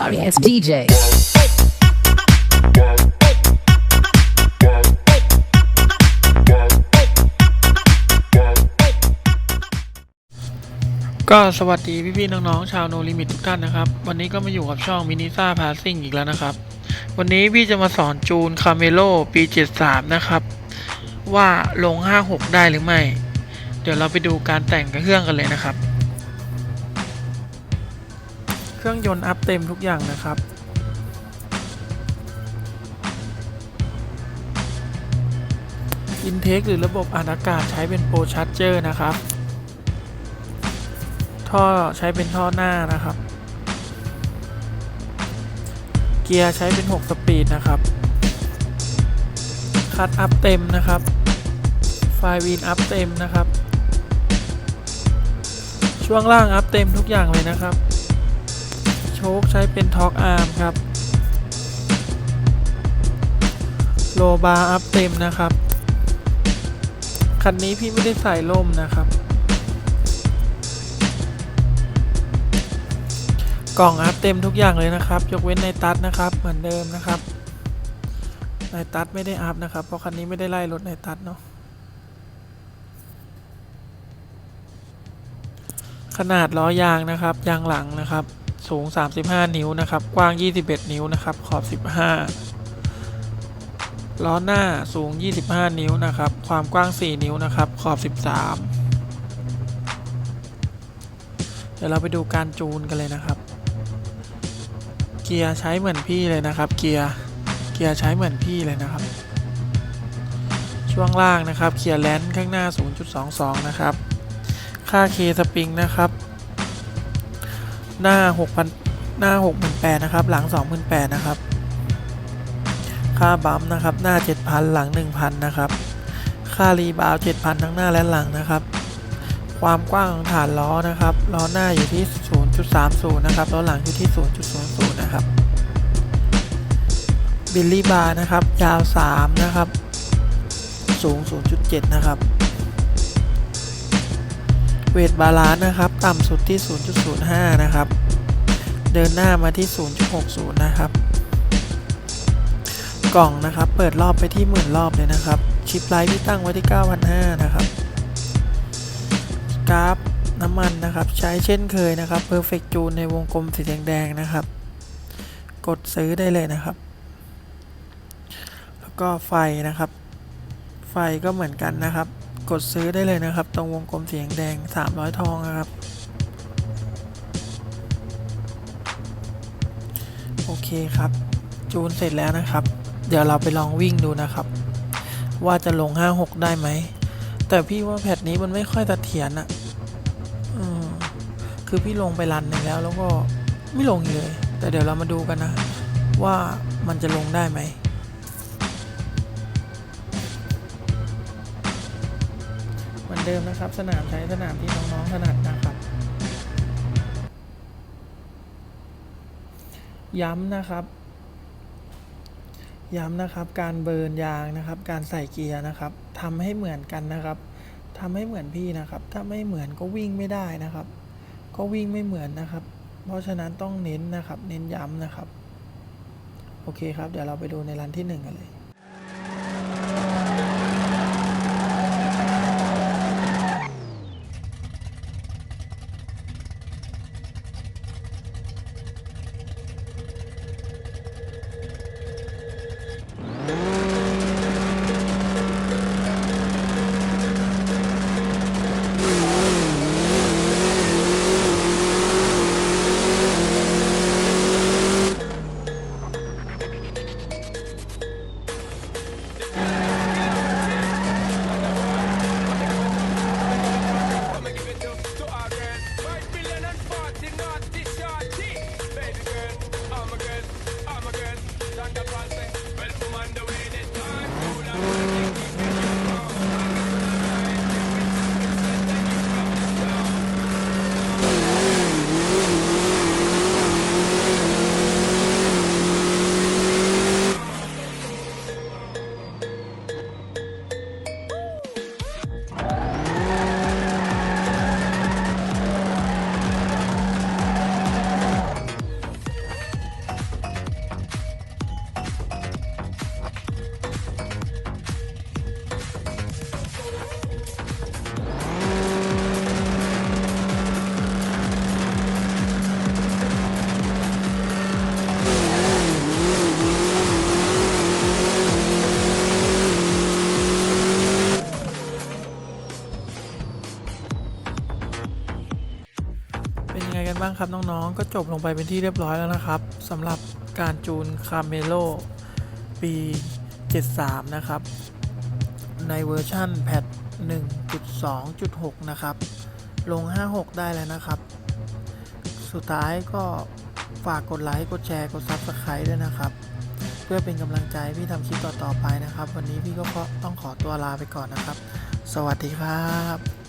sorry ass DJ. ก็สวัสดีพี่ๆน้องๆชาวโนลิมิตทุกท่านนะครับ วันนี้ก็มาอยู่กับช่องมินิซ่าพาซิ่งอีกแล้วนะครับ วันนี้พี่จะมาสอนจูนคาเมโลปี 73 นะครับ ว่าลง 56 ได้หรือไม่ เดี๋ยวเราไปดูการแต่งกับเครื่องกันเลยนะครับ เครื่องยนต์อัพเต็มทุกอย่างนะครับ อินเทคหรือระบบอัดอากาศใช้เป็นโปรชาร์เจอร์นะครับ ท่อใช้เป็นท่อหน้านะครับ เกียร์ใช้เป็น 6 สปีดนะครับ คัดอัพเต็มนะครับ ไฟวีนอัพเต็มนะครับ ช่วงล่างอัพเต็มทุกอย่างเลยนะครับ ชคใช้เป็นท็อกอาร์มครับ โลบาร์อัพเต็มนะครับ คันนี้พี่ไม่ได้ใส่ล่มนะครับ กล่องอัพเต็มทุกอย่างเลยนะครับ ยกเว้นในตัดนะครับ เหมือนเดิมนะครับ ในตัดไม่ได้อัพนะครับ เพราะคันนี้ไม่ได้ไล่รถในตัดเนาะขนาดล้อยางนะครับ ยางหลังนะครับ สูง 35 นิ้วนะครับ กว้าง 21 นิ้วนะครับ ขอบ 15 ล้อหน้าสูง 25 นิ้วนะครับ ความกว้าง 4 นิ้วนะครับ ขอบ 13 เดี๋ยวเราไปดูการจูนกันเลยนะครับ เกียร์ใช้เหมือนพี่เลยนะครับ เกียร์ เกียร์ใช้เหมือนพี่เลยนะครับ ช่วงล่างนะครับ เกียร์แลนข้างหน้า 0.22 นะครับ ค่าเคสปริงนะครับ หน้า 6,000 หน้า 6,800นะครับ หลัง 2,800นะครับ ค่าบัมป์นะครับ หน้า 7,000 หลัง 1,000 นะครับ ค่ารีบาว 7,000 ทั้งหน้าและหลังนะครับ ความกว้างของฐานล้อนะครับ ล้อหน้าอยู่ที่ 0.30 นะครับ ล้อหลังอยู่ที่ 0.00 นะครับ บิลลี่บาร์นะครับ ยาว 3 นะครับ สูง 0.7 นะครับ เวทบาลานซ์นะครับ ต่ำสุดที่ 0.05 นะครับ เดินหน้ามาที่ 0.60 นะครับ กล่องนะครับ เปิดรอบไปที่หมื่นรอบเลยนะครับ ชิปไลท์ที่ตั้งไว้ที่ 9,500 นะครับ กราฟน้ำมันนะครับ ใช้เช่นเคยนะครับ Perfect June ในวงกลมสีแดงๆนะครับ กดซื้อได้เลยนะครับ แล้วก็ไฟนะครับ ไฟก็เหมือนกันนะครับ กดซื้อได้เลยนะครับ ตรงวงกลมสีแดง 300 ทองนะครับ โอเคครับ จูนเสร็จแล้วนะครับ เดี๋ยวเราไปลองวิ่งดูนะครับ ว่าจะลง 56 ได้ไหม แต่พี่ว่าแพทนี้มันไม่ค่อยเสถียรอะอคือพี่ลงไปรันหนึ่งแล้วแล้วก็ไม่ลงเลย แต่เดี๋ยวเรามาดูกันนะ ว่ามันจะลงได้ไหม อนเดิมนะครับ สนามใช้สนามที่น้องๆถนัดนะครับ ย้ำนะครับ ย้ำนะครับ การเบิร์นยางนะครับ การใส่เกียร์นะครับทำให้เหมือนกันนะครับทำให้เหมือนพี่นะครับ ถ้าไม่เหมือนก็วิ่งไม่ได้นะครับ ก็วิ่งไม่เหมือนนะครับ เพราะฉะนั้นต้องเน้นนะครับ เน้นย้ำนะครับ โอเคครับ เดี๋ยวเราไปดูในรันที่หนึ่งกันเลย น้องๆ ก็จบลงไปเป็นที่เรียบร้อยแล้วนะครับสำหรับการจูนคาเมโลปี 73 นะครับ ในเวอร์ชั่นแพท1.2.6 นะครับ ลง 56 ได้แล้วนะครับ สุดท้ายก็ฝากกดไลค์ กดแชร์ กด Subscribe ด้วยนะครับ เพื่อเป็นกำลังใจพี่ทำคลิปต่อๆไปนะครับ วันนี้พี่ก็ต้องขอตัวลาไปก่อนนะครับ สวัสดีครับ